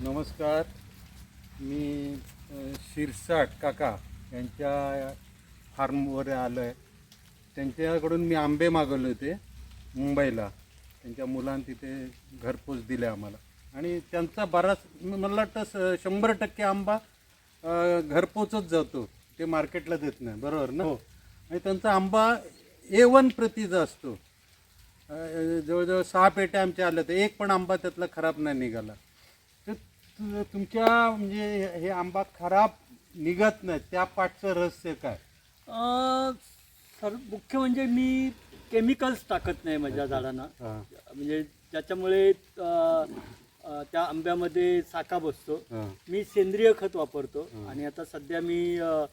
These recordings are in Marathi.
नमस्कार. मी शिरसाट काका यांच्या फार्मवर आलो आहे त्यांच्याकडून मी आंबे मागवले होते मुंबईला. त्यांच्या मुलांनी तिथे घरपोच दिले आम्हाला. आणि त्यांचा बराच मला वाटतं स- शंभर टक्के आंबा घरपोचच जातो. ते मार्केटला देत नाही. बरोबर ना? आणि त्यांचा आंबा ए वन प्रतीचा असतो. जवळजवळ सहा पेट्या आमच्या आल्या तर एक पण आंबा त्यातला खराब नाही निघाला. तु- तुमच्या म्हणजे हे- हे आंबा खराब निघत नाही त्या पाठचं रहस्य काय? अं, सर मुख्य म्हणजे मी केमिकल्स टाकत नाही माझ्या झाडांना. हां. म्हणजे अं, अं, त्या आंब्यामध्ये साका बसतो. हां. मी सेंद्रिय खत वापरतो. आणि आता सध्या मी अं,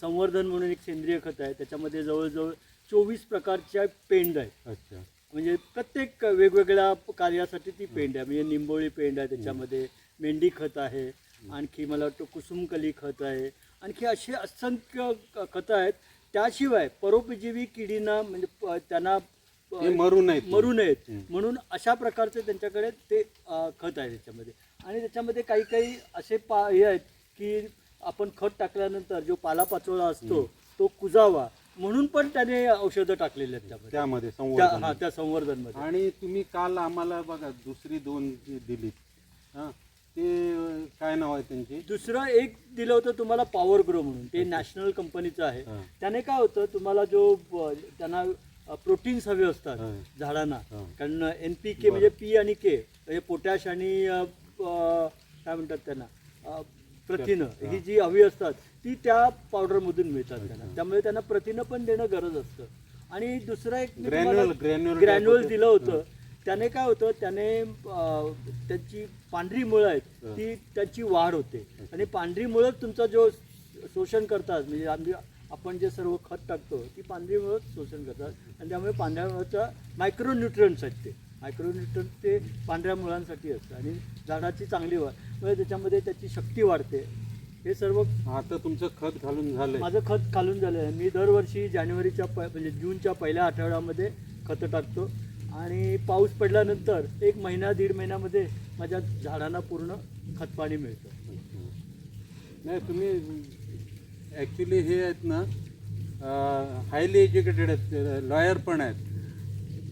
संवर्धन म्हणून एक सेंद्रिय खत आहे. त्याच्यामध्ये जवळजवळ चोवीस प्रकारच्या पेंड आहेत. अच्छा. म्हणजे प्रत्येक वेगवेगळ्या कार्यासाठी ती पेंड आहे. म्हणजे निंबोळी पेंड आहे त्याच्यामध्ये मेंढी खत आहे आणखी मला वाटतं कुसुमकली खत आहे. आणखी असे असंख्य खतं आहेत. त्याशिवाय परोपजीवी किडींना म्हणजे प- त्यांना मरू नयेत. मरू नयेत. म्हणून अशा प्रकारचे त्यांच्याकडे ते खत आहे त्याच्यामध्ये. आणि त्याच्यामध्ये काही काही असे पा हे आहेत की आपण खत टाकल्यानंतर जो पालापाचोळा असतो तो कुजावा. म्हणून पण त्याने औषधं टाकलेली आहेत त्यामध्ये. त्यामध्ये त्या संवर्धन. हा त्या संवर्धनमध्ये. आणि तुम्ही काल आम्हाला बघा दुसरी दोन जी दिलीत. हां ते अ, काय नाव आहे त्यांची? दुसरं एक दिलं होतं तुम्हाला पॉवर ग्रो म्हणून. ते नॅशनल कंपनीचं आहे. हां. त्याने काय होतं तुम्हाला जो ब- त्यांना प्रोटीन्स हवे असतात हां. झाडांना. हां. कारण एन पी के म्हणजे पी आणि के म्हणजे पोटॅश आणि अ, प- काय म्हणतात त्यांना? प्रथिनं ही जी हवी असतात ती त्या पावडरमधून मिळतात त्यांना. त्यामुळे त्यांना प्रथिनं पण देणं गरज असतं. आणि दुसरं एक ग्रॅन्युअल दिलं होतं. त्याने काय होतं त्याने त्यांची पांढरी मुळं आहेत ती त्यांची वाढ होते. आणि पांढरी मुळं तुमचा जो शोषण करतात म्हणजे आम्ही आपण जे सर्व खत टाकतो ती पांढरी मुळं शोषण करतात. आणि त्यामुळे पांढऱ्या मुळाचा मायक्रो न्यूट्रन्स आहेत ते. मायक्रो न्यूट्रन्स ते पांढऱ्या मुळांसाठी असतं आणि झाडाची चांगली वाढ. म्हणजे त्याच्यामध्ये त्याची शक्ती वाढते. हे सर्व आता तुमचं खत घालून झालंय. माझं खत खालून झालं आहे मी दरवर्षी जानेवारीच्या प म्हणजे जूनच्या पहिल्या आठवड्यामध्ये खतं टाकतो. आणि पाऊस पडल्यानंतर एक महिना दीड महिन्यामध्ये माझ्या झाडांना पूर्ण खतपाणी मिळतं. नाही तुम्ही ॲक्च्युली हे आहेत ना हायली एज्युकेटेड आहेत लॉयर पण आहेत.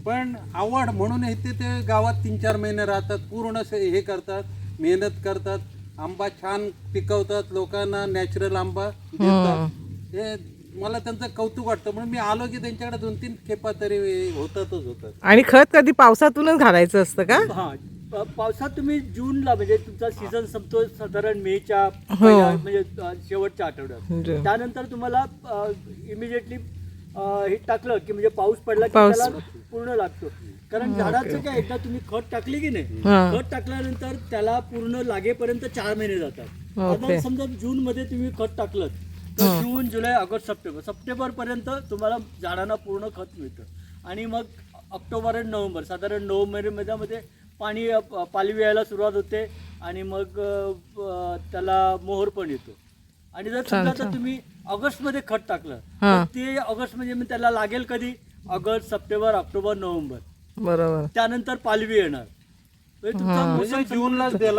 पण आवड म्हणून इथे ते गावात तीन चार महिने राहतात पूर्ण हे करतात मेहनत करतात आंबा छान पिकवतात लोकांना नॅचरल आंबा देतात. हे. मला त्यांचं कौतुक वाटतं म्हणून मी आलो की त्यांच्याकडे दोन तीन खेपा तरी होतातच होतात. आणि खत कधी पावसातूनच घालायचं असतं का? हां पावसात तुम्ही जूनला म्हणजे तुमचा सीझन संपतो साधारण मेच्या पहिल्या म्हणजे शेवटच्या आठवड्यात. जून. त्यानंतर तुम्हाला इमिजिएटली हे टाकलं की म्हणजे पाऊस पडला की पाऊस. त्याला पूर्ण लागतो कारण झाडाचं काय एकदा तुम्ही खत टाकली की नाही हा. खत टाकल्यानंतर त्याला पूर्ण लागेपर्यंत चार महिने जातात ओके. आता समजा जून मध्ये तुम्ही खत टाकलं तर जून जुलै ऑगस्ट सप्टेंबर सप्टेंबर पर्यंत तुम्हाला झाडांना पूर्ण खत मिळतं आणि मग ऑक्टोबर आणि नोव्हेंबर साधारण नोव्हेंबरमध्ये पाणी अ, पालवी यायला सुरुवात होते आणि मग अ, त्याला मोहर पण येतो आणि जर समजा तर तुम्ही ऑगस्टमध्ये खत टाकलं. तर ते ऑगस्ट म्हणजे मग त्याला लागेल कधी? ऑगस्ट सप्टेंबर ऑक्टोबर नोव्हेंबर. बरोबर. त्यानंतर पालवी येणार. म्हणजे तुमचा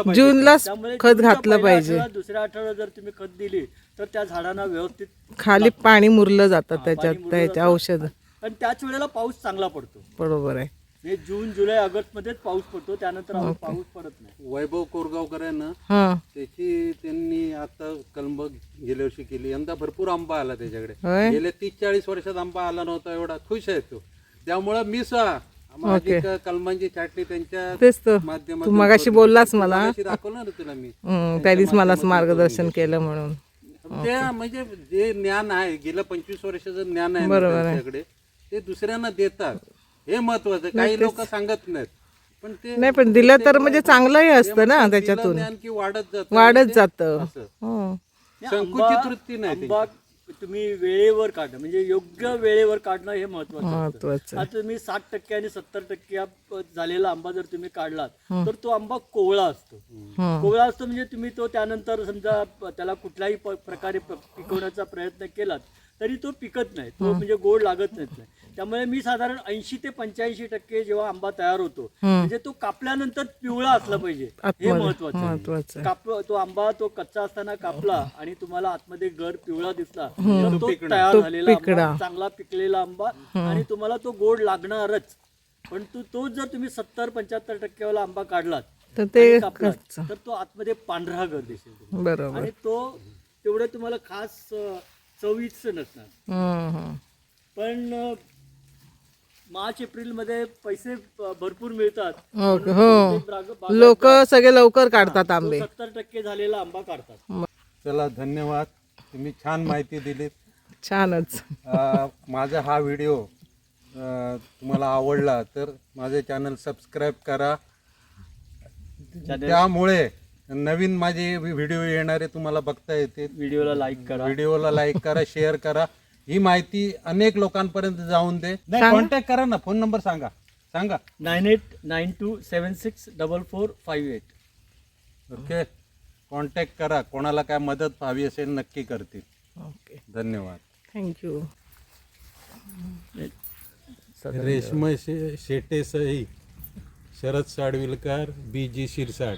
म्हणजे त्यामुळे खत घातलं पाहिजे. दुसऱ्या आठवड्यात जर तुम्ही खत दिली तर त्या झाडांना व्यवस्थित खाली पाणी मुरलं जातं त्याच्यात त्याच्या. औषध. आणि त्याच वेळेला पाऊस चांगला पडतो. बरोबर आहे. जून जुलै ऑगस्ट मध्येच पाऊस पडतो. त्यानंतर पाऊस पडत नाही. वैभव कोरगावकर आहे ना हा. त्याची त्यांनी आता कलंब गेल्या वर्षी केली. यंदा भरपूर आंबा आला त्याच्याकडे. गेल्या तीस चाळीस वर्षात आंबा आला नव्हता. एवढा खुश आहे तो. त्यामुळं मी सुद्धा माझी क- कलमांची छाटणी त्यांच्या तेच तर. माध्यमातून तू मगाशी बोललास मला. मगाशी दाखवलं ना तुला मी. त्यांनीच मला मार्गदर्शन केलं म्हणून. ते म्हणजे जे ज्ञान आहे गेल्या पंचवीस वर्षाचं ज्ञान आहे ना बरोबर आहे. त्यांच्याकडे ते दुसऱ्यांना देतात. हे महत्वाचं काही लोक सांगत नाहीत. पण ते नाही पण दिलं तर म्हणजे चांगलंही असतं ना त्याच्यातून. ज्ञान की वाढत जात. वाढत जातं. असं. हो. संकुचित वृत्ती नाही. आंबा तुम्ही वेळेवर काढणं म्हणजे योग्य वेळेवर काढणं हे महत्वाचं असतं. महत्वाचं. आता तुम्ही साठ टक्के आणि सत्तर टक्के झालेला आंबा जर तुम्ही काढलात तर तो आंबा कोवळा असतो. हं. कोवळा असतो म्हणजे तुम्ही तो त्यानंतर समजा प- त्याला कुठल्याही प- प्रकारे प- पिकवण्याचा प्रयत्न केलात तरी तो पिकत नाही. तो म्हणजे गोड लागत नाहीत नाही. त्यामुळे मी साधारण ऐंशी ते पंच्याऐंशी टक्के जेव्हा आंबा तयार होतो म्हणजे तो कापल्यानंतर पिवळा असला पाहिजे हे महत्वाचं आहे. महत्वाचं आहे. काप तो आंबा तो कच्चा असताना कापला आणि तुम्हाला आतमध्ये गर पिवळा दिसला तर तो तयार तो झालेला चांगला पिकलेला आंबा आणि तुम्हाला तो गोड लागणारच पण तो तोच जर तुम्ही सत्तर पंच्याहत्तर टक्केवाला आंबा काढलात तर ते. तर तो आतमध्ये पांढरा गर दिसेल. बरोबर आणि तो तेवढं तुम्हाला खास चवीचं नसणार. पण मार्च एप्रिलमध्ये पैसे भरपूर मिळतात. हो हो. लोक सगळे लवकर काढतात आंबे. सत्तर टक्के झालेला आंबा काढतात. चला धन्यवाद. तुम्ही छान माहिती दिलीत. छानच. माझा हा व्हिडिओ तुम्हाला आवडला तर माझे चॅनल सबस्क्राईब करा. त्यामुळे नवीन माझे व्हिडिओ येणारे तुम्हाला बघता येतील. व्हिडिओला लाईक करा. व्हिडिओला लाईक करा शेअर करा. ही माहिती अनेक लोकांपर्यंत जाऊन दे. नाही कॉन्टॅक्ट करा ना फोन नंबर सांगा. सांगा. Nine eight nine two seven six double four five eight okay contact करा. कोणाला काय मदत हवी असेल नक्की करतील. ओके धन्यवाद. थँक्यू रेशम शेटे सही शरद साडविलकर बी जी शिरसाट.